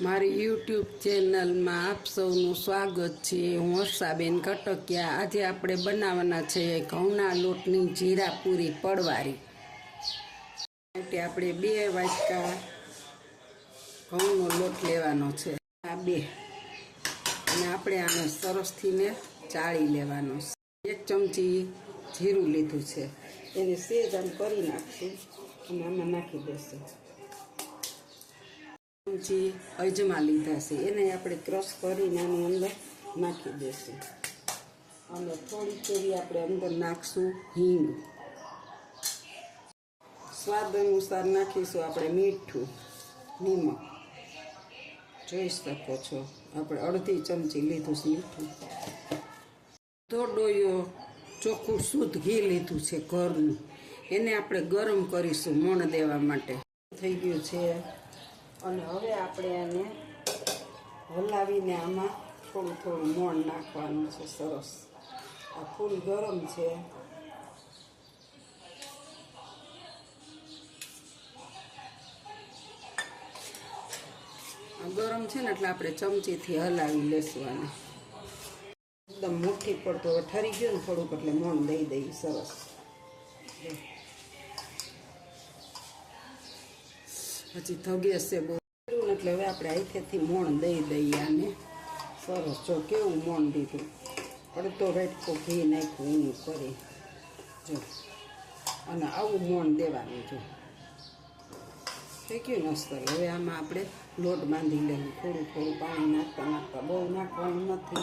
મારી યુટ્યુબ ચેનલમાં આપ સૌનું સ્વાગત છે. હું હર્ષાબેન કટકિયા. આજે આપણે બનાવવાના છે ઘઉંના લોટની જીરા પૂરી પડવારી. માટે આપણે બે વાટકા ઘઉંનો લોટ લેવાનો છે. આ બે. અને આપણે આને સરસથીને ચાળી લેવાનો એક ચમચી જીરું લીધું છે. એને સેજ આમ કરી નાખશું અને આમાં નાખી દેશું. ચમચી અજમા લીધા છે, એને આપણે ક્રશ કરીને આની અંદર નાખી દઈશું. અને થોડી થોડી આપણે અંદર નાખશું હિંગ. સ્વાદ અનુસાર નાખીશું આપણે મીઠું, નિમક. જોઈ શકો છો, આપણે અડધી ચમચી લીધું છે મીઠું. થોડોયો ચોખ્ખું શુદ્ધ ઘી લીધું છે ઘરનું. એને આપણે ગરમ કરીશું, મણ દેવા માટે. થઈ ગયું છે. અને હવે આપણે આને હલાવીને આમાં થોડું થોડું મોણ નાખવાનું છે સરસ. આ ફૂલ ગરમ છે. ગરમ છે ને એટલે આપણે ચમચીથી હલાવી લેશું એકદમ મુઠ્ઠી પડતો ઠરી ગયો ને થોડુંક એટલે મોણ દઈ દઈએ સરસ. પછી થગે છે બહુ એટલે હવે આપણે અહીંથી મોણ દઈ દઈએ આને. સરસ. જો કેવું મોણ દીધું. અડધો રેટકો ઘી નાખ્યું એનું કરી. જો. અને આવું મોણ દેવાનું જો. થઈ ગયું નસ્તર હવે આમાં આપણે લોટ બાંધી લઈએ થોડું થોડું પાણી નાખતા નાખતા બહુ નાખવાનું નથી.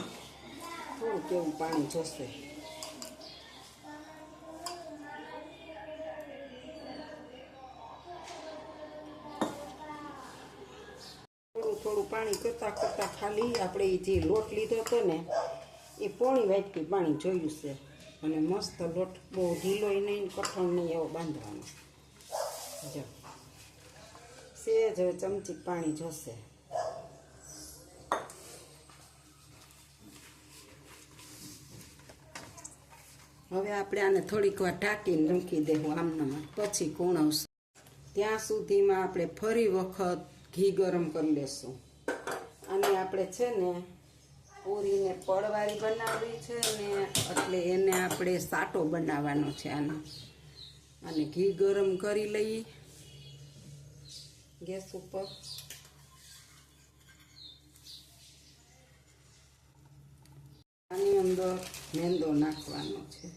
થોડું કેવું પાણી જશે. થોડું પાણી કરતાં કરતાં ખાલી આપણે જે લોટ લીધો હતો ને એ પોણી વાટકી પાણી જોયું છે. અને મસ્ત લોટ, બહુ ઢીલોય નહીં કઠણ નહીં એવો બાંધવાનો. જો. સેજ હવે ચમચી પાણી જોશે. હવે આપણે આને થોડીક વાર ઢાંકીને મૂકી દેવું આમનામાં, પછી કુણવશું ત્યાં સુધીમાં આપણે ફરી વખત ઘી ગરમ કરી લેશું. આપણે છે ને પૂરીને પડવાળી બનાવવી છે ને એટલે એને આપણે સાટો બનાવવાનો છે આનો. અને ઘી ગરમ કરી લઈએ ગેસ ઉપર. આની અંદર મેંદો નાખવાનો છે.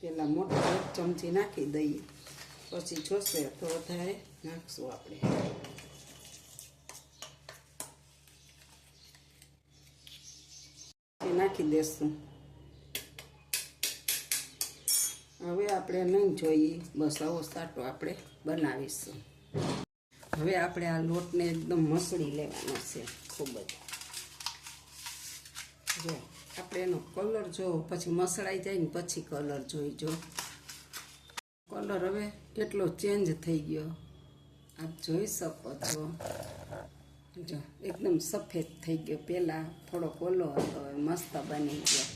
પેલા મોટો ચમચી નાખી દઈએ. પછી જોશે તો વધારે નાખશું આપણે. નાખી દેશું. હવે આપણે નહીં જોઈએ, બસ આવો સાટો આપણે બનાવીશું. હવે આપણે આ લોટને એકદમ મસળી લેવાનો છે, ખૂબ જ. જો, આપણે એનો કલર જો પછી મસળાઈ જાય ને પછી કલર જોઈ જો. કલર હવે કેટલો ચેન્જ થઈ ગયો. આપ જોઈ શકો છો. જો, એકદમ સફેદ થઈ ગયો. પહેલાં થોડો કોલો હતો, મસ્ત બની ગયો.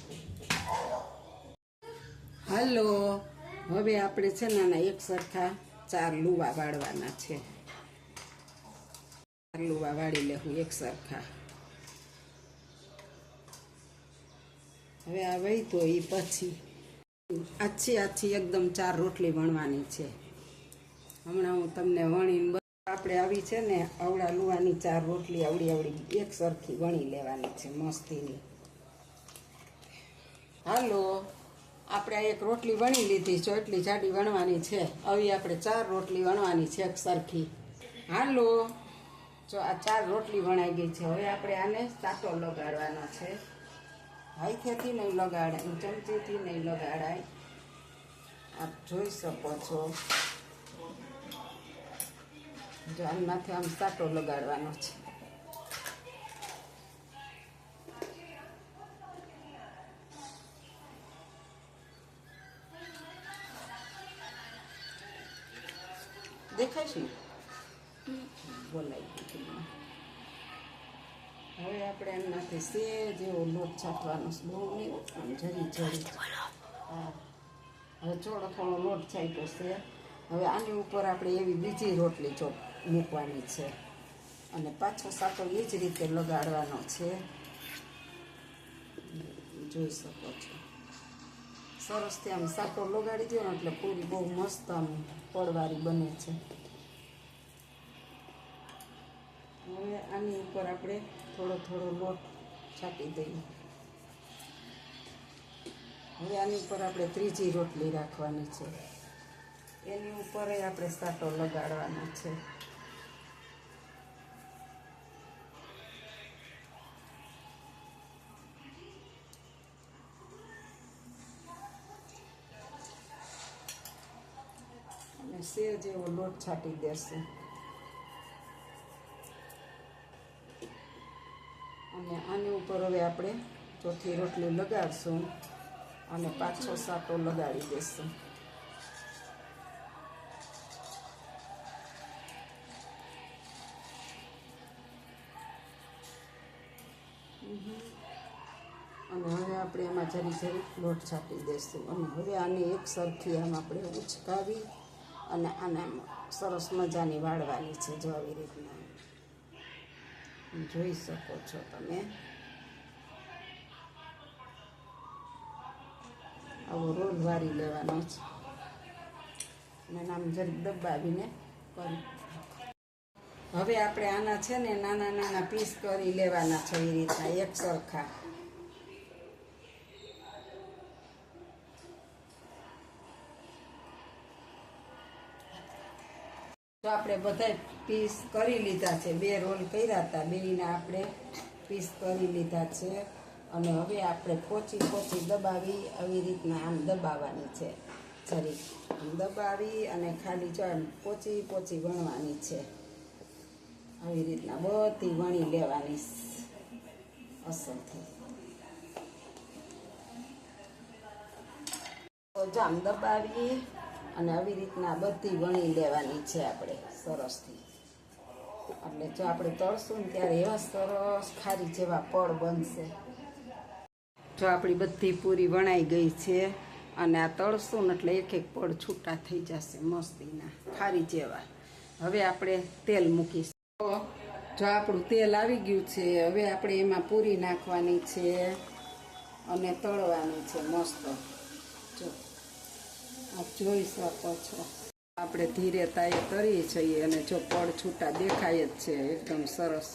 હાલો, હવે આપણે છે ને આના એક સરખા ચાર લુવા વાળવાના છે. ચાર લુવા વાળી લેવું એક સરખા. હવે આ વહી તો એ પછી. આછી આછી એકદમ ચાર રોટલી વણવાની છે. હમણાં હું તમને વણીને આપણે આવી છે ને આવડા લુવાની ચાર રોટલી આવડી આવડી એક સરખી વણી લેવાની છે મસ્તીની. હાલો, આપણે એક રોટલી વણી લીધી જો એટલી જાડી વણવાની છે. આવી આપણે ચાર રોટલી વણવાની છે એક સરખી. હાલો, જો આ ચાર રોટલી વણાઈ ગઈ છે. હવે આપણે આને સાટો લગાડવાનો છે. હાઈથેથી નહીં લગાડાય, ચમચીથી નહીં લગાડાય. આપ જોઈ શકો છો. જો આમાંથી આમ સાટો લગાડવાનો છે. દેખાય છે? હવે આપણે એમનાથી સેજ જેવો લોટ છાંટવાનો છે. બહુ નહીં આમ જરી જરી. હા. થોડો થોડો લોટ છાંટ્યો છે. હવે આની ઉપર આપણે એવી બીજી રોટલી ચો મૂકવાની છે અને પાછો સાટો એ જ રીતે લગાડવાનો છે જોઈ શકો છો સરસ આમ સાટો લગાડી દો ને એટલે પૂરી બહુ મસ્ત આમ પડવારી બને છે હવે આની ઉપર આપણે થોડો થોડો લોટ છાંટી દઈએ હવે આની ઉપર આપણે ત્રીજી રોટલી રાખવાની છે એની ઉપર આપણે સાટો લગાડવાનો છે અને સેવ જેવો લોટ છાંટી દેશે અને આની ઉપર હવે આપણે ચોથી રોટલી લગાડશું અને પાછો સાટો લગાડી દેશું. અને હવે આપણે એમાં જરી જરી લોટ છાંટી દઈશું અને હવે આને એક સરખી આમ આપણે ઉચકાવી અને આને સરસ મજાની વાળવાની છે જો આવી રીતના. જોઈ શકો છો તમે. આવો રોલ વારી લેવાનો છે. અને આમ જરીક દબાવીને કરી હવે આપણે આના છે ને નાના નાના પીસ કરી લેવાના છે એ રીતના એક સરખા. તો આપણે બધા પીસ કરી લીધા છે. બે રોલ કર્યા હતા. બેયના આપણે પીસ કરી લીધા છે. અને હવે આપણે પોચી પોચી દબાવી આવી રીતના આમ દબાવવાની છે. જરી આમ દબાવી અને ખાલી જો પોચી પોચી વણવાની છે. આવી રીતના બધી વણી લેવાની અસરથી તો જામ દબાવી અને આવી રીતના બધી વણી લેવાની છે આપણે, સરસથી. એટલે જો આપણે તળશું ને ત્યારે એવા સરસ ખારી જેવા પળ બનશે. જો આપણી બધી પૂરી વણાઈ ગઈ છે અને આ તળશું ને એટલે એક એક પળ છૂટા થઈ જશે મસ્તીના, ખારી જેવા. હવે આપણે તેલ મૂકીશું. જો આપણું તેલ આવી ગયું છે, હવે આપણે એમાં પૂરી નાખવાની છે અને તળવાની છે મસ્ત. જો. આપ જોઈ શકો છો. આપણે ધીરે તાએ કરીએ છીએ અને જો પડ છૂટા દેખાય જ છે, એકદમ સરસ.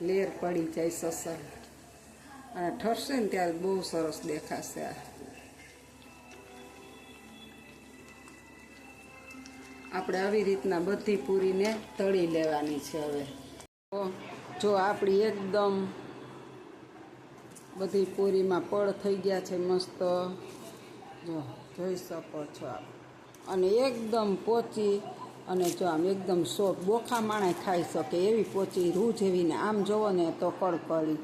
લેર પડી જાય સસર અને ઠરશે ને ત્યારે બહુ સરસ દેખાશે આ. આપણે આવી રીતના બધી પૂરીને તળી લેવાની છે હવે. જો આપણી એકદમ બધી પૂરીમાં પડ થઈ ગયા છે મસ્ત. જો, જોઈ શકો છો આપ. અને એકદમ પોચી અને જો આમ એકદમ સોફ્ટ બોખા માણે ખાઈ શકે એવી પોચી રૂ જેવીને આમ જોવો ને તો કડકડી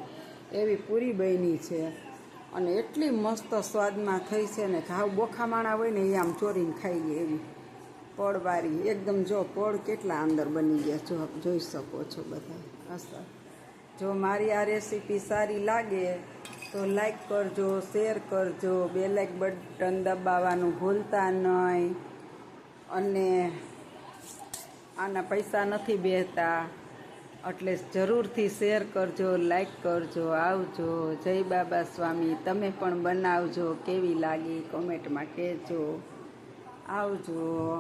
એવી પૂરી બની છે. અને એટલી મસ્ત સ્વાદમાં થઈ છે ને ઘાવ બોખા માણા હોય ને એ આમ ચોરીને ખાઈ લે એવી પડવારી એકદમ જો પડ કેટલા અંદર બની ગયા જો જોઈ શકો છો બધા. અસર જો મારી આ રેસીપી સારી લાગે તો લાઈક કરજો શેર કરજો બે લાઈક બટન દબાવવાનું ભૂલતા નહીં અને આના પૈસા નથી બેહતા. એટલે જરૂરથી શેર કરજો લાઈક કરજો, આવજો. જય બાબા સ્વામી. તમે પણ બનાવજો, કેવી લાગી? કોમેન્ટમાં કહેજો. આવજો.